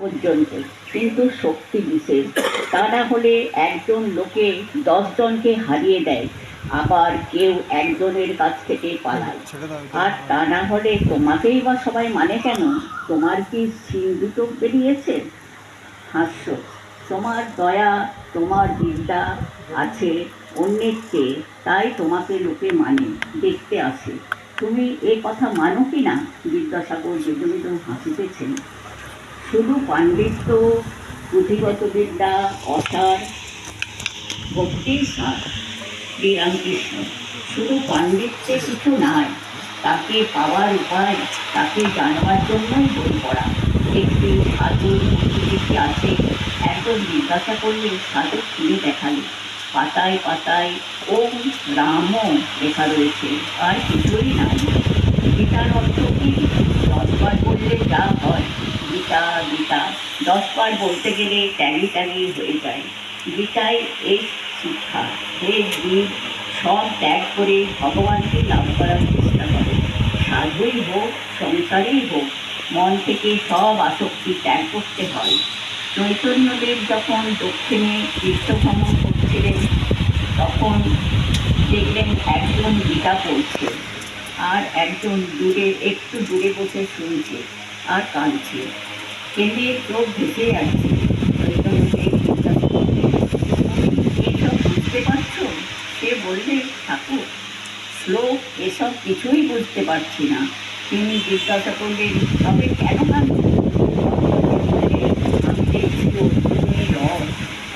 পর্যন্ত কিন্তু শক্তি বিশেষ তা না হলে একজন লোকে দশজনকে হারিয়ে দেয়। আবার কেউ একজনের কাছ থেকে পালায়। আর তা না হলে তোমাকেই বা সবাই মানে কেন? তোমার কি সিং দুটো বেরিয়েছে? হাস্য। তোমার দয়া তোমার বিদ্যা আছে অন্যের চেয়ে তাই তোমাকে লোকে মানে দেখতে আসে। তুমি এ কথা মানো কি না বিদ্যাসাগর বেদবিদ হাসিতেছেন। শুধু পাণ্ডিত্য পুঁথিগত বিদ্যা, অসার ভক্তির সার, শ্রীরামকৃষ্ণ। শুধু পাণ্ডিত্যে কিছু নাই, তাকে পাওয়ার উপায়, তাকে জানবার জন্যই বই পড়া। একটি সাধু লিখে আছে, একজন জিজ্ঞাসা করলে সাধু খুলে দেখালে। পাতায় পাতায় ওম রাম লেখা রয়েছে, আর কিছুই নাই। গীতার অর্থ কি? দশবার বললে যা গীতা গীতা। দশবার বলতে গেলে ট্যালি ট্যালি হয়ে যায়। গীতায় এই শিক্ষা হে জীব, সব ত্যাগ করে ভগবানকে লাভ করার চেষ্টা করে। সাধুই হোক, সংসারেই হোক, মন থেকে সব আসক্তি ত্যাগ করতে হয়। চৈতন্যদেব যখন দক্ষিণে তীর্থভ্রমণ করছিলেন, তখন দেখলেন একজন গীতা পড়ছে আর একজন দূরে, একটু দূরে বসে শুনছে আর কাঁদছে। কেঁদে চোখ ভেসে যাচ্ছে চৈতন্যদেব জিজ্ঞাসা করলেন, "তুমি এসব বুঝতে পারছ? সে বললে ঠাকুর শ্লোক এসব কিছুই বুঝতে পারছি না। তিনি জিজ্ঞাসা করলেন তবে কেন কাঁদছো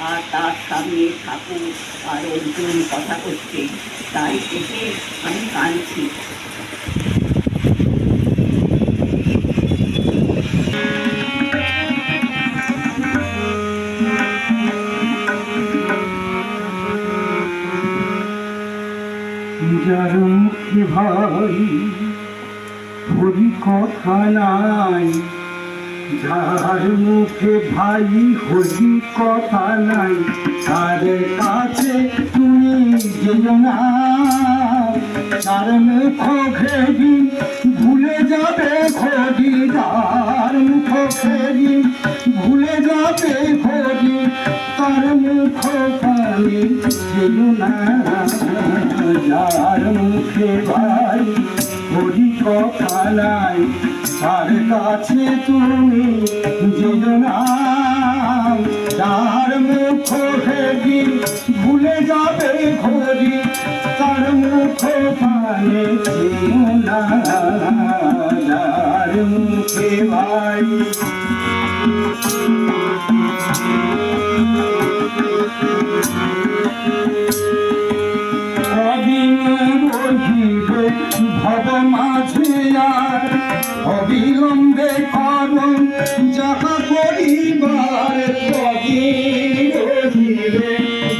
আর তার সামনে ঠাকুর আর অর্জুন কথা করছে তাই দেখে আমি কাঁদছি। হরি কথা নাই যার মুখে ভাই হরি কথা নাই, তার কাছে তুমি যেও না। তার মুখ ঘেরি ভুলে যাবে খড়ি তার মুখ ঘেরি ভুলে যাবে খড়ি তার মুখ পানি যেও না। যার মুখে ভাই কথা নাই তার কাছে তুমি যেও না। তার মুখ হেবি ভুলে যাবে ঘড়ি, তার মুখ পানে যার মুখে ভাই। অবিলম্বে কর যাহা করিবার কদিন রহিবে।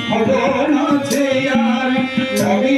ভব মাঝে আর অবিলম্বে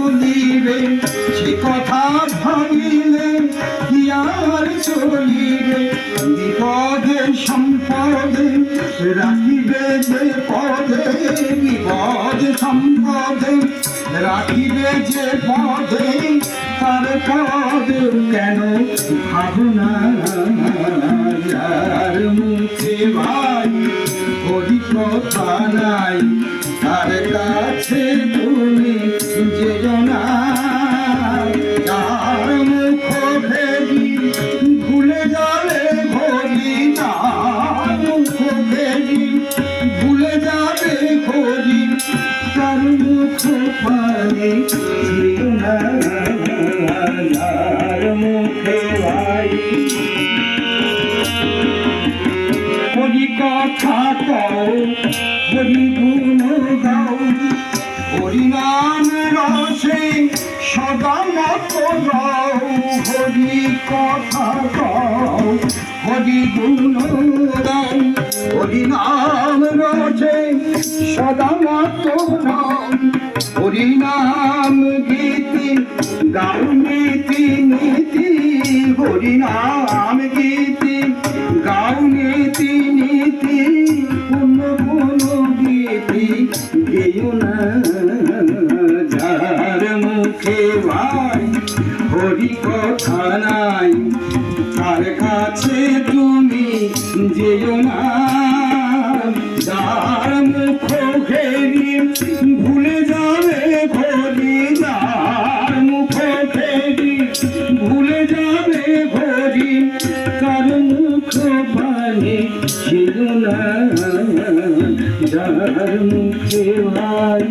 ভাবিলে কি আর চলিবে, বিপদে সম্পদে রাখিবে যে পদে, বিপদ সম্পদে রাখিবে যে পদে, তার পদ কেন ভাবনা যার মুখে ভাই কথা নাই, তার কাছে সদা মত হরি কথা কও হরি গুণ গাও হরি নাম রসে সদা মত গাও হরি নাম গীতি গাও নীতি নীতি হরি নাম গীতি গাও নীতি নীতি কোন কোন গীতি গেও না ভাই? হরি কথা নাই। তার কাছে তুমি যেও না? যার মুখে ভাই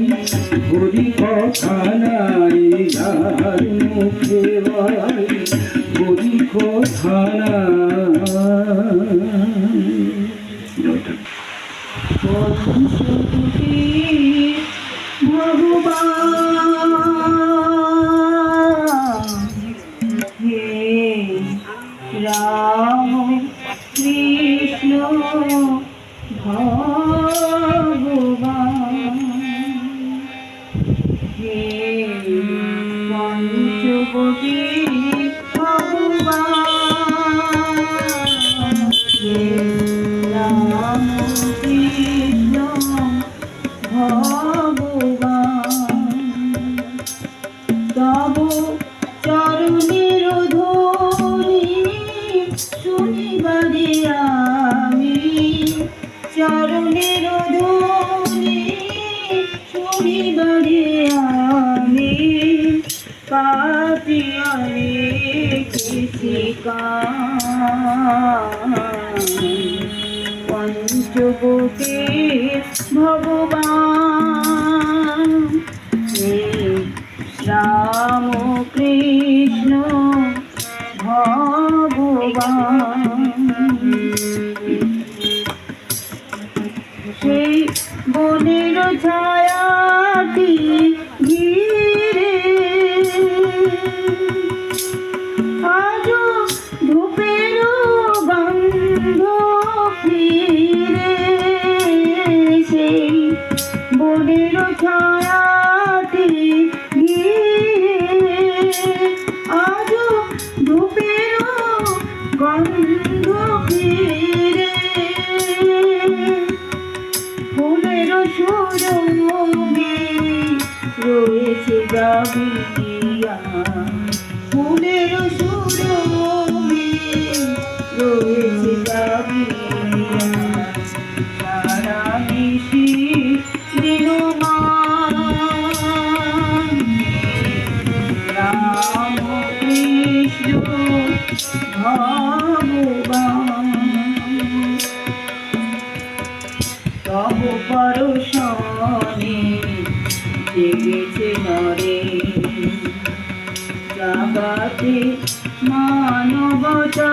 গরি কথানাই যার মুখে ভাই হরি কথা পঞ্চবতী ভগবান। রাম কৃষ্ণ ভগবান। সেই বনের ছায়াটি রয়েছে গাবিয়া ফুলের সুরঙ্গে রয়েছে গাবিয়া সারা মিশি দিনমান রাম কৃষ্ণ ভগবান। তব পরশনে জেগেছে নরে। জাগাতে মানবতা।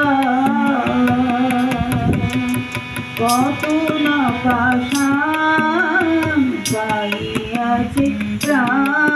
কত না পাশা পাইয়াছে প্রাণ।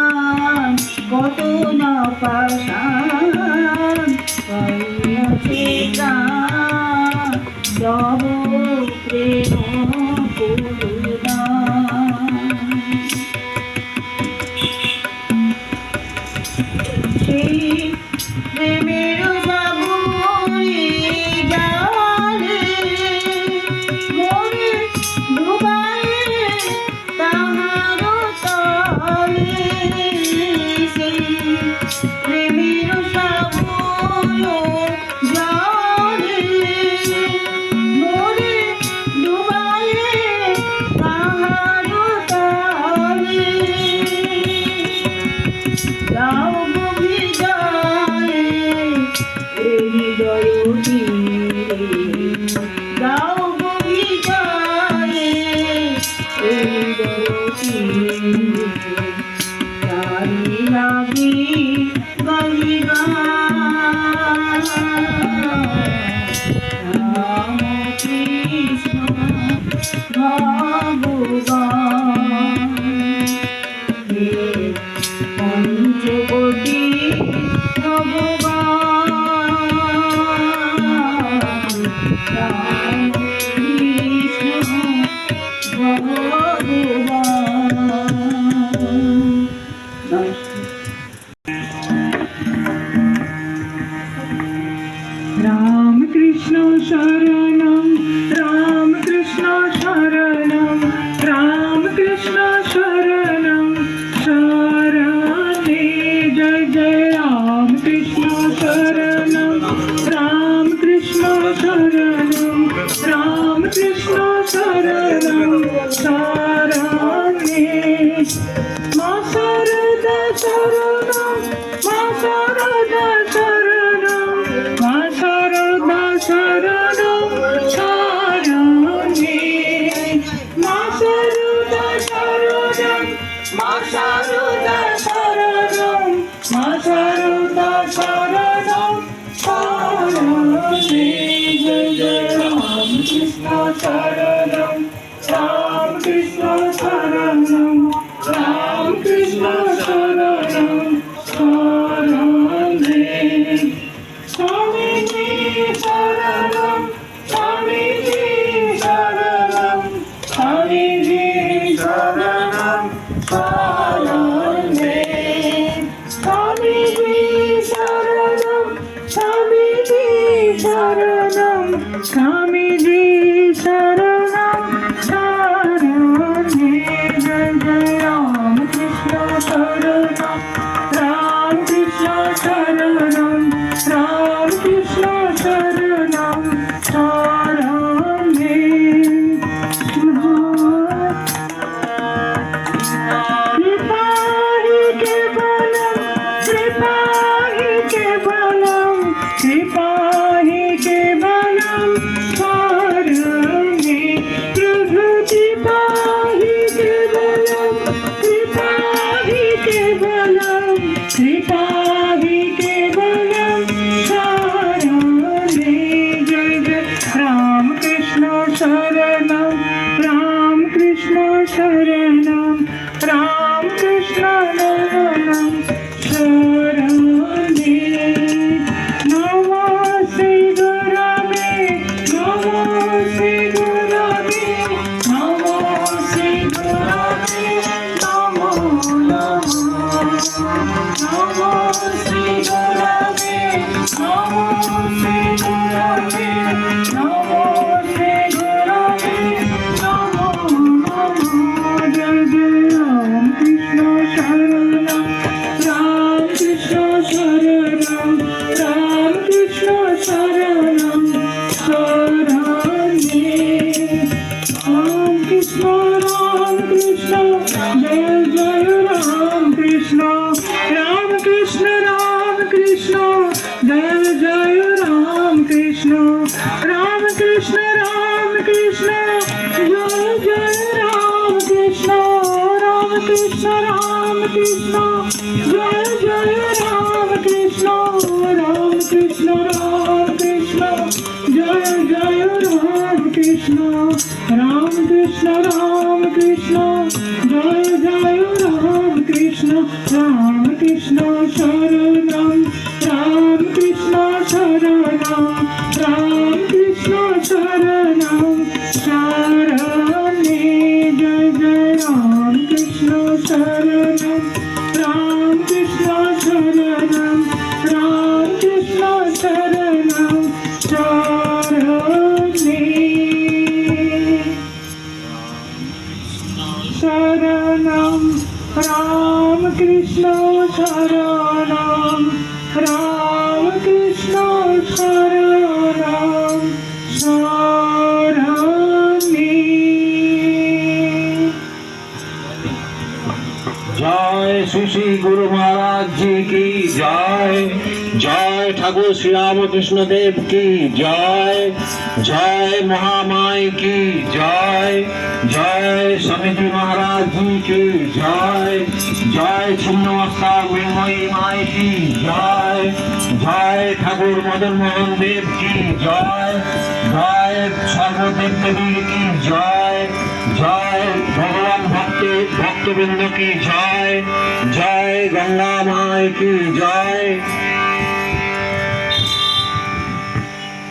আশার Ram Krishna Jai Jai Ram Krishna. Ram Krishna Ram Krishna জয় জয় রাম কৃষ্ণ রাম। কৃষ্ণ শরণম কৃষ্ণ শরণম, রাম কৃষ্ণ শরণম শরণি জয় শ্রী শ্রী গুরু মহারাজ জি কি, জয় জয় ঠাকুর শ্রী রামকৃষ্ণ দেব কি, জয়। জয় মহামায় কি? জয় জয় সমিতি মহারাজ জি কি? জয় জয় ছিন্নমস্তা মৃন্ময়ী মায় কি? জয় জয় ঠাকুর মদন মোহন দেব কি? জয় জয় সর্বদেব দেবী কি? জয় জয় ভগবান ভক্ত, ভক্তবৃন্দ কি? জয় জয় গঙ্গা মায় কি? জয়